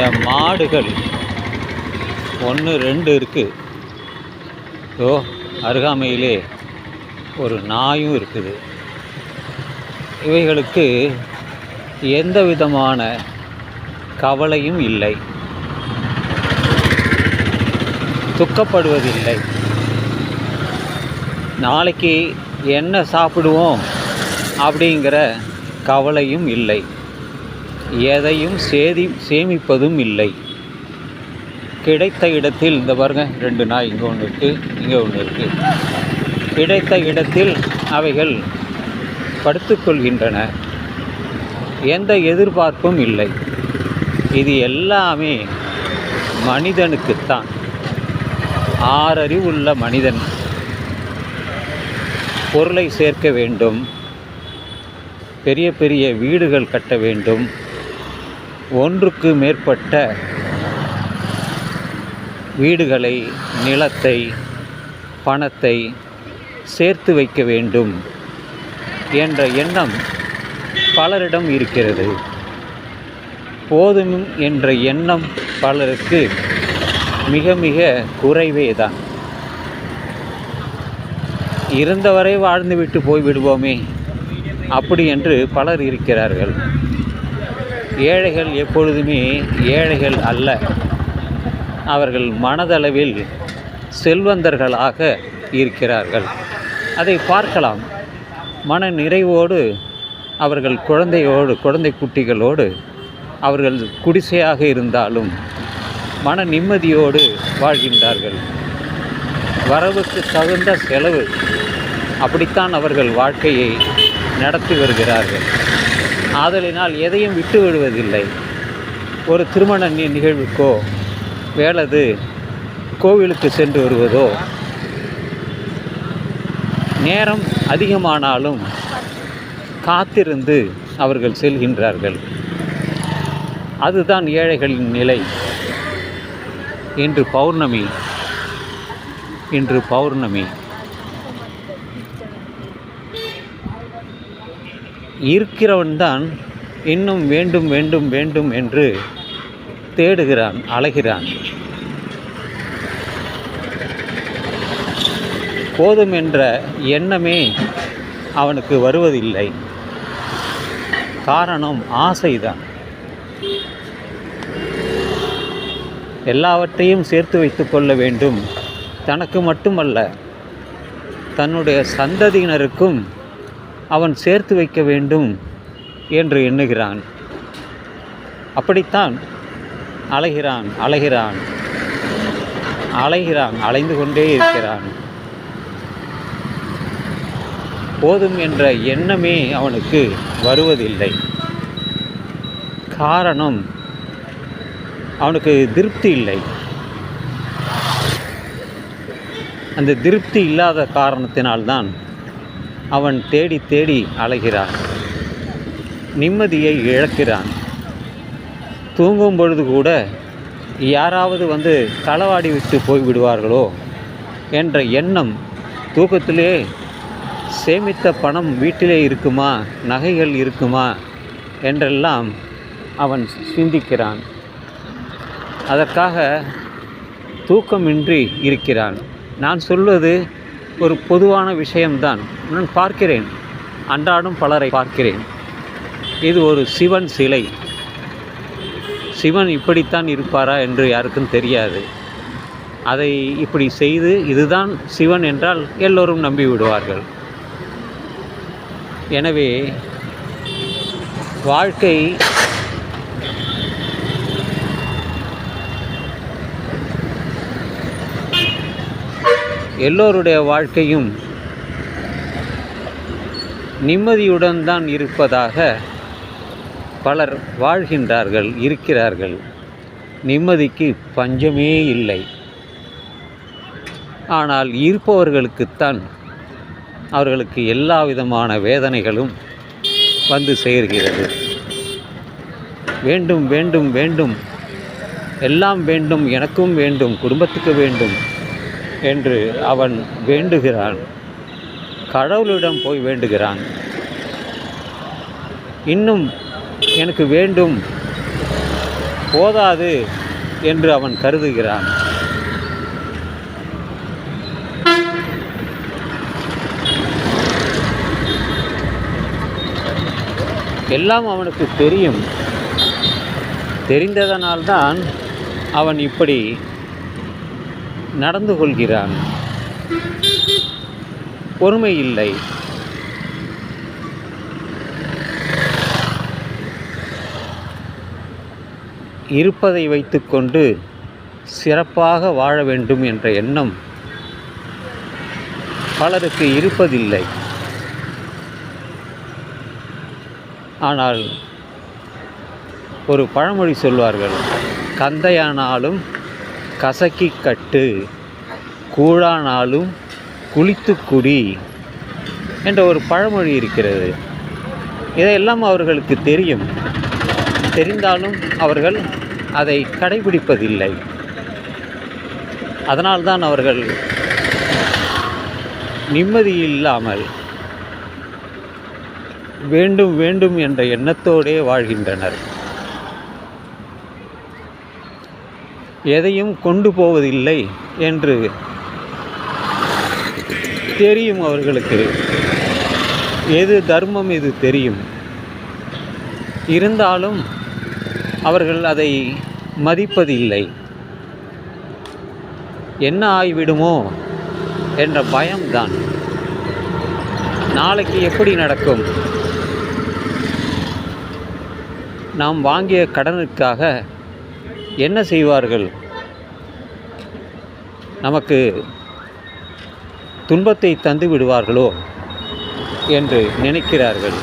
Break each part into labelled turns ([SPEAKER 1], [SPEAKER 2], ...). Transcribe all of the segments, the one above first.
[SPEAKER 1] இந்த மாடுகள். ஒன்று ரெண்டு இருக்குது ஓ அருகாமையிலே ஒரு நாயும் இருக்குது. இவைகளுக்கு எந்த விதமான கவலையும் இல்லை. துக்கப்படுவதில்லை. நாளைக்கு என்ன சாப்பிடுவோம் அப்படிங்கிற கவலையும் இல்லை. எதையும் சேதி சேமிப்பதும் இல்லை. கிடைத்த இடத்தில் இந்த பாருங்க ரெண்டு நாய் இங்கே ஒன்று இருக்குது இங்கே ஒன்று இருக்குது கிடைத்த இடத்தில் அவைகள் படுத்துக்கொள்கின்றன எந்த எதிர்பார்ப்பும் இல்லை. இது எல்லாமே மனிதனுக்குத்தான். ஆறறிவுள்ள மனிதன். பொருளை சேர்க்க வேண்டும். பெரிய பெரிய வீடுகள் கட்ட வேண்டும். ஒன்றுக்கு மேற்பட்ட வீடுகளை நிலத்தை பணத்தை சேர்த்து வைக்க வேண்டும் என்ற எண்ணம் பலரிடம் இருக்கிறது. போதும் என்ற எண்ணம் பலருக்கு மிக மிக குறைவே தான். இருந்தவரை வாழ்ந்துவிட்டு போய் விடுவோமே அப்படி என்று பலர் இருக்கிறார்கள். ஏழைகள் எப்பொழுதுமே ஏழைகள் அல்ல. அவர்கள் மனதளவில் செல்வந்தர்களாக இருக்கிறார்கள். அதை பார்க்கலாம். மன நிறைவோடு அவர்கள் குழந்தையோடு குழந்தை குட்டிகளோடு அவர்கள் குடிசையாக இருந்தாலும் மன நிம்மதியோடு வாழ்கின்றார்கள். வரவுக்கு தகுந்த செலவு அப்படித்தான் அவர்கள் வாழ்க்கையை நடத்தி வருகிறார்கள். ஆதலினால் எதையும் விட்டு விடுவதில்லை. ஒரு திருமண நிகழ்வுக்கோ வேலது கோவிலுக்கு சென்று வருவதோ நேரம் அதிகமானாலும் காத்திருந்து அவர்கள் செல்கின்றார்கள். அதுதான் ஏழைகளின் நிலை. இன்று பௌர்ணமி. இன்று பௌர்ணமி. இருக்கிறவன்தான் இன்னும் வேண்டும் வேண்டும் வேண்டும் என்று தேடுகிறான் அலைகிறான். போதும் என்ற எண்ணமே அவனுக்கு வருவதில்லை. காரணம் ஆசைதான். எல்லாவற்றையும் சேர்த்து வைத்து கொள்ள வேண்டும். தனக்கு மட்டுமல்ல தன்னுடைய சந்ததியினருக்கும் அவன் சேர்த்து வைக்க வேண்டும் என்று எண்ணுகிறான். அப்படித்தான் அலைகிறான் அலைகிறான் அலைகிறான் அலைந்து கொண்டே இருக்கிறான். போதும் என்ற எண்ணமே அவனுக்கு வருவதில்லை. காரணம் அவனுக்கு திருப்தி இல்லை. அந்த திருப்தி இல்லாத காரணத்தினால்தான் அவன் தேடி தேடி அலைகிறான். நிம்மதியை இழக்கிறான். தூங்கும் பொழுது கூட யாராவது வந்து களவாடி விட்டு போய்விடுவார்களோ என்ற எண்ணம் தூக்கத்திலே சேமித்த பணம் வீட்டிலே இருக்குமா நகைகள் இருக்குமா என்றெல்லாம் அவன் சிந்திக்கிறான். அதற்காக தூக்கமின்றி இருக்கிறான். நான் சொல்வது ஒரு பொதுவான விஷயம்தான். நான் பார்க்கிறேன். அன்றாடம் பலரை பார்க்கிறேன். இது ஒரு சிவன் சிலை. சிவன் இப்படித்தான் இருப்பாரா என்று யாருக்கும் தெரியாது. அதை இப்படி செய்து இதுதான் சிவன் என்றால் எல்லோரும் நம்பி விடுவார்கள். எனவே வாழ்க்கை எல்லோருடைய வாழ்க்கையும் நிம்மதியுடன் தான் இருப்பதாக பலர் வாழ்கின்றார்கள் இருக்கிறார்கள். நிம்மதிக்கு பஞ்சமே இல்லை. ஆனால் இருப்பவர்களுக்குத்தான் அவர்களுக்கு எல்லா விதமான வேதனைகளும் வந்து சேர்கிறது. வேண்டும் வேண்டும் வேண்டும். எல்லாம் வேண்டும் எனக்கும் வேண்டும் குடும்பத்துக்கு வேண்டும். என்று அவன் வேண்டுகிறான். கடவுளிடம் போய் வேண்டுகிறான். இன்னும் எனக்கு வேண்டும். போதாது என்று அவன் கருதுகிறான். எல்லாம் அவனுக்கு தெரியும். தெரிந்ததனால்தான் அவன் இப்படி நடந்து கொள்கிறான். பொறுமை இல்லை. இருப்பதை வைத்துக்கொண்டு சிறப்பாக வாழ வேண்டும் என்ற எண்ணம் பலருக்கு இருப்பதில்லை. ஆனால் ஒரு பழமொழி சொல்வார்கள் கந்தையானாலும் கசக்கி கட்டு கூழானாலும் குளித்து குடி என்ற ஒரு பழமொழி இருக்கிறது. இதையெல்லாம் அவர்களுக்கு தெரியும். தெரிந்தாலும் அவர்கள் அதை கடைபிடிப்பதில்லை. அதனால்தான் அவர்கள் நிம்மதி இல்லாமல் வேண்டும் வேண்டும் என்ற எண்ணத்தோடே வாழ்கின்றனர். எதையும் கொண்டு போவதில்லை என்று தெரியும் அவர்களுக்கு. எது தர்மம் இது தெரியும்? இருந்தாலும் அவர்கள் அதை மதிப்பதில்லை. என்ன ஆகிவிடுமோ என்ற பயம்தான். நாளைக்கு எப்படி நடக்கும்? நாம் வாங்கிய கடனுக்காக என்ன செய்வார்கள்? நமக்கு துன்பத்தை தந்து விடுவார்களோ என்று நினைக்கிறார்கள்.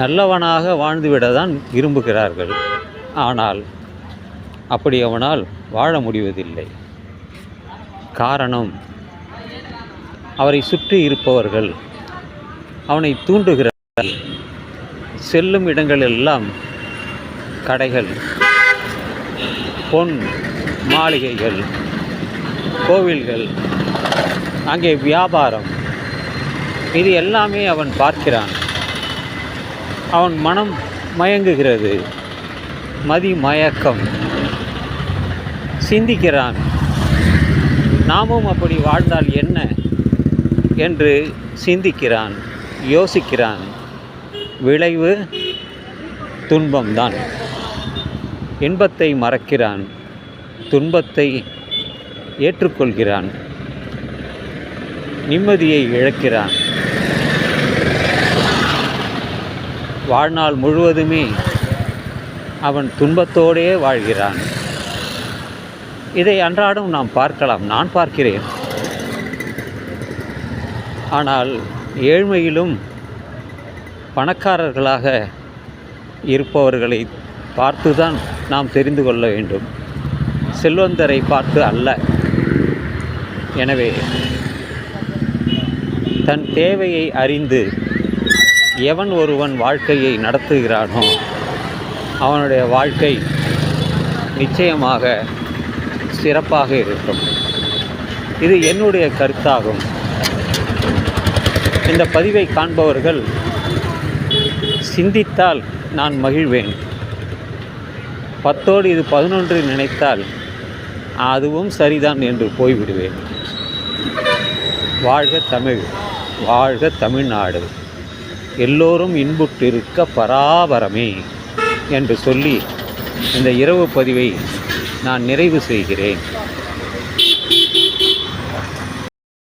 [SPEAKER 1] நல்லவனாக வாழ்ந்துவிட தான் விரும்புகிறார்கள். ஆனால் அப்படி அவனால் வாழ முடிவதில்லை. காரணம் அவரை சுற்றி இருப்பவர்கள் அவனை தூண்டுகிறார் செல்லும் இடங்களெல்லாம் கடைகள் பொன் மாளிகைகள் கோவில்கள் அங்கே வியாபாரம். இது எல்லாமே அவன் பார்க்கிறான். அவன் மனம் மயங்குகிறது. மதி மயக்கம். சிந்திக்கிறான். நாமும் அப்படி வாழ்ந்தால் என்ன? என்று சிந்திக்கிறான் யோசிக்கிறான். விளைவு துன்பம்தான். இன்பத்தை மறக்கிறான் துன்பத்தை ஏற்றுக்கொள்கிறான் நிம்மதியை இழக்கிறான். வாழ்நாள் முழுவதுமே அவன் துன்பத்தோடே வாழ்கிறான். இதை அன்றாடம் நாம் பார்க்கலாம் நான் பார்க்கிறேன். ஆனால் ஏழ்மையிலும் பணக்காரர்களாக இருப்பவர்களை பார்த்து தான் நாம் தெரிந்து கொள்ள வேண்டும். செல்வந்தரை பார்த்து அல்ல. எனவே தன் தேவையை அறிந்து எவன் ஒருவன் வாழ்க்கையை நடத்துகிறானோ அவனுடைய வாழ்க்கை நிச்சயமாக சிறப்பாக இருக்கும். இது என்னுடைய கருத்தாகும். இந்த பதிவை காண்பவர்கள் சிந்தித்தால் நான் மகிழ்வேன். பத்தோடு இது பதினொன்று நினைத்தால் அதுவும் சரிதான் என்று போய்விடுவேன். வாழ்க தமிழ் வாழ்க தமிழ்நாடு. எல்லோரும் இன்புற்றிருக்க பராபரமே என்று சொல்லி இந்த இரவு பதிவை நான் நிறைவு செய்கிறேன்.